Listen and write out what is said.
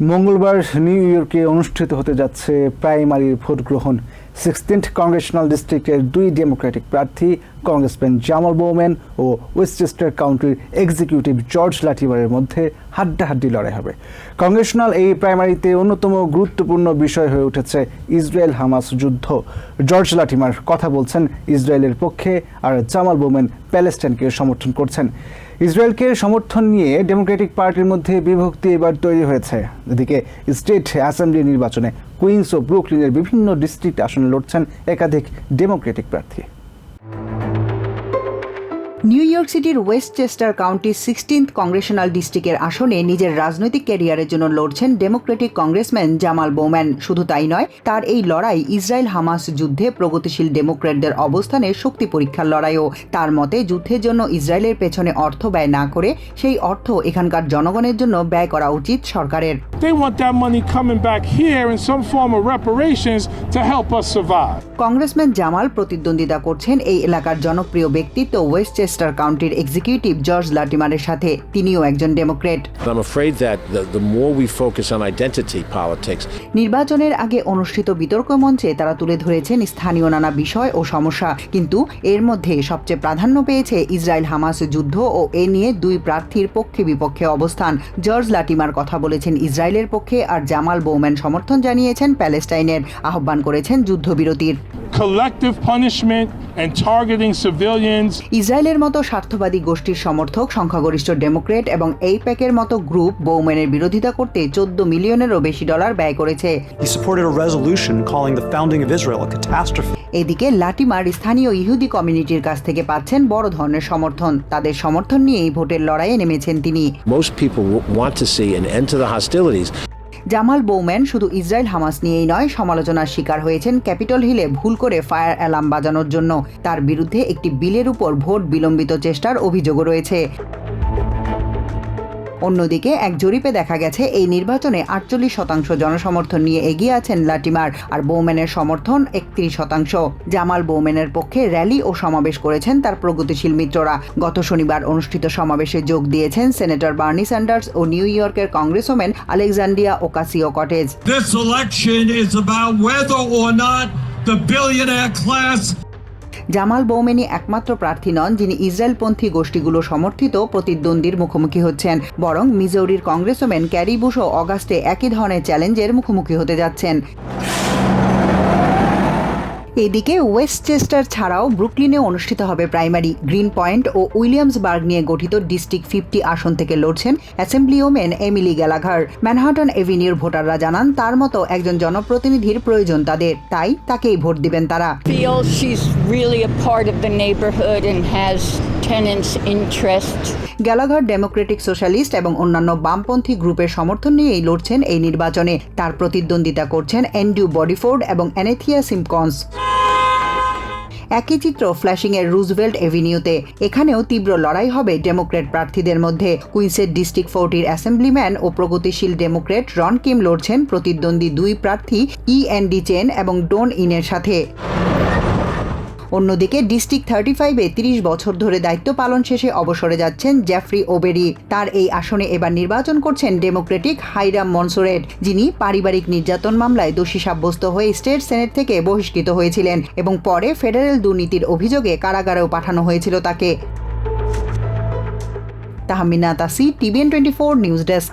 মঙ্গলবার নিউ ইয়র্কে অনুষ্ঠিত হতে যাচ্ছে প্রাইমারির ভোট গ্রহণ। সিক্সটিন্থ কংগ্রেশনাল ডিস্ট্রিক্টের দুই ডেমোক্রেটিক প্রার্থী, কংগ্রেসম্যান জামাল বৌম্যান ও ওয়েস্টচেস্টার কাউন্টির এক্সিকিউটিভ জর্জ লাঠিবারের মধ্যে হাড্ডাহাড্ডি লড়াই হবে। কংগ্রেশনাল এই প্রাইমারিতে অন্যতম গুরুত্বপূর্ণ বিষয় হয়ে উঠেছে ইসরায়েল হামাস যুদ্ধ। জর্জ লাঠিমার কথা বলছেন ইসরায়েলের পক্ষে আর জামাল বৌম্যান প্যালেস্টাইনকে সমর্থন করছেন। ইসরায়েলকে সমর্থন নিয়ে ডেমোক্রেটিক পার্টির মধ্যে বিভক্তি এবার তৈরি হয়েছে। এদিকে স্টেট অ্যাসেম্বলি নির্বাচনে কুইন্স ও ব্রুকলিনের বিভিন্ন ডিস্ট্রিক্ট আসনে লড়ছেন একাধিক ডেমোক্রেটিক প্রার্থী। নিউ ইয়র্ক সিটির ওয়েস্টচেস্টার কাউন্টির সিক্সটিন্থ কংগ্রেশনাল ডিস্ট্রিক্টের আসনে নিজের রাজনৈতিক ক্যারিয়ারের জন্য লড়ছেন ডেমোক্রেটিক কংগ্রেসম্যান জামাল বোম্যান শুধু তাই নয় তার এই লড়াই ইসরায়েল হামাস যুদ্ধে প্রগতিশীল ডেমোক্রেটদের অবস্থানের শক্তি পরীক্ষার লড়াইও। তার মতে যুদ্ধের জন্য ইসরায়েলের পেছনে অর্থ ব্যয় না করে সেই অর্থ এখানকার জনগণের জন্য ব্যয় করা উচিত সরকারের. কংগ্রেসম্যান জামাল প্রতিদ্বন্দ্বিতা করছেন এই এলাকার জনপ্রিয় ব্যক্তিত্ব ওয়েস্টচেস্টার কাউন্টির এক্সিকিউটিভ জর্জ লাটিমারের সাথে। তিনিও একজন ডেমোক্রেট। নির্বাচনের আগে অনুষ্ঠিত বিতর্ক মঞ্চে তারা তুলে ধরেছেন স্থানীয় নানা বিষয় ও সমস্যা। কিন্তু এর মধ্যে সবচেয়ে প্রাধান্য পেয়েছে ইসরায়েল হামাস যুদ্ধ ও এ নিয়ে দুই প্রার্থীর পক্ষে বিপক্ষে অবস্থান। জর্জ লাটিমার কথা বলেছেন ইসরায়েলের পক্ষে আর জামাল বৌম্যান সমর্থন জানিয়েছেন প্যালেস্টাইনের। আহ্বান করেছেন যুদ্ধবিরতির। Collective punishment and targeting civilians ইসরায়েলের মতো স্বার্থবাদী গোষ্ঠীর সমর্থক সংখ্যাগরিষ্ঠ ডেমোক্রেট এবং এই প্যাকের মতো গ্রুপ বৌম্যানের বিরোধিতা করতে চোদ্দ মিলিয়নেরও বেশি ডলার ব্যয় করেছে He supported a resolution calling the founding of Israel a catastrophe. এদিকে লাটিমার স্থানীয় ইহুদি কমিউনিটির কাছ থেকে পাচ্ছেন বড় ধরনের সমর্থন তাদের সমর্থন নিয়েই ভোটের লড়াইয়ে নেমেছেন তিনি most people want to see an end to the hostilities. Jamal বৌম্যান শুধু ইসরায়েল হামাস নিয়েই নয়, সমালোচনার শিকার হয়েছেন ক্যাপিটল হিলে ভুল করে ফায়ার অ্যালার্ম বাজানোর জন্য। তার বিরুদ্ধে একটি বিলের উপর ভোট বিলম্বিত চেষ্টার অভিযোগও রয়েছে। অন্যদিকে এক জরিপে দেখা গেছে, এই নির্বাচনে আটচল্লিশ শতাংশ জনসমর্থন নিয়ে এগিয়ে আছেন লাটিমার আর বৌম্যানের সমর্থন একত্রিশ শতাংশ। জামাল বৌম্যানের পক্ষে র্যালি ও সমাবেশ করেছেন তার প্রগতিশীল মিত্ররা। গত শনিবার অনুষ্ঠিত সমাবেশে যোগ দিয়েছেন সেনেটর বার্নি স্যান্ডার্স ও নিউ ইয়র্কের congressman Alexandria Ocasio Cortez. This election is about whether or not the billionaire class Jamaal বৌমেনি একমাত্র প্রার্থী নন, যিনি ইসরায়েলপন্থী গোষ্ঠীগুলো সমর্থিত প্রতিদ্বন্দ্বীর মুখোমুখি হচ্ছেন। বরং মিজৌরির কংগ্রেসম্যান ক্যারি বুশও অগাস্টে একই ধরনের চ্যালেঞ্জের মুখোমুখি হতে যাচ্ছেন। এদিকে ওয়েস্টচেস্টার ছাড়াও ব্রুকলিনে অনুষ্ঠিত হবে প্রাইমারি। গ্রিন পয়েন্ট ও উইলিয়ামসবার্গ নিয়ে গঠিত ডিস্ট্রিক্ট ফিফটি আসন থেকে লড়ছেন assembly woman Emily Gallagher. Manhattan এভিনিউর ভোটাররা জানান, তার মতো একজন জনপ্রতিনিধির প্রয়োজন তাদের, তাই তাকেই ভোট দিবেন তারা। Tenants' interest. Gallagher democratic socialist এবং অন্যান্য বামপন্থী গ্রুপের সমর্থন নিয়েই লড়ছেন এই নির্বাচনে। তার প্রতিদ্বন্দ্বিতা করছেন এন্ডিউ বডিফোর্ড এবং অ্যানেথিয়া সিমকন্স একই চিত্র ফ্ল্যাশিং এর রুজভেল্ট এভিনিউতে এখানেও তীব্র লড়াই হবে ডেমোক্রেট প্রার্থীদের মধ্যে। কুইন্সের ডিস্ট্রিক্ট ফোরটির অ্যাসেম্বলিম্যান ও প্রগতিশীল ডেমোক্রেট রন কিম লড়ছেন প্রতিদ্বন্দ্বী দুই প্রার্থী ই ডি চেন এবং ডোন ইনের সাথে। অন্যদিকে ডিস্ট্রিক্ট থার্টি ফাইভে তিরিশ বছর ধরে দায়িত্ব পালন শেষে অবসরে যাচ্ছেন জ্যাফরি ওবেরি তার এই আসনে এবার নির্বাচন করছেন ডেমোক্রেটিক হাইরাম মনসোরেট যিনি পারিবারিক নির্যাতন মামলায় দোষী সাব্যস্ত হয়ে স্টেট সেনেট থেকে বহিষ্কৃত হয়েছিলেন এবং পরে ফেডারেল দুর্নীতির অভিযোগে কারাগারেও পাঠানো হয়েছিল তাকে। Tahmina Tashi TVN twenty four news desk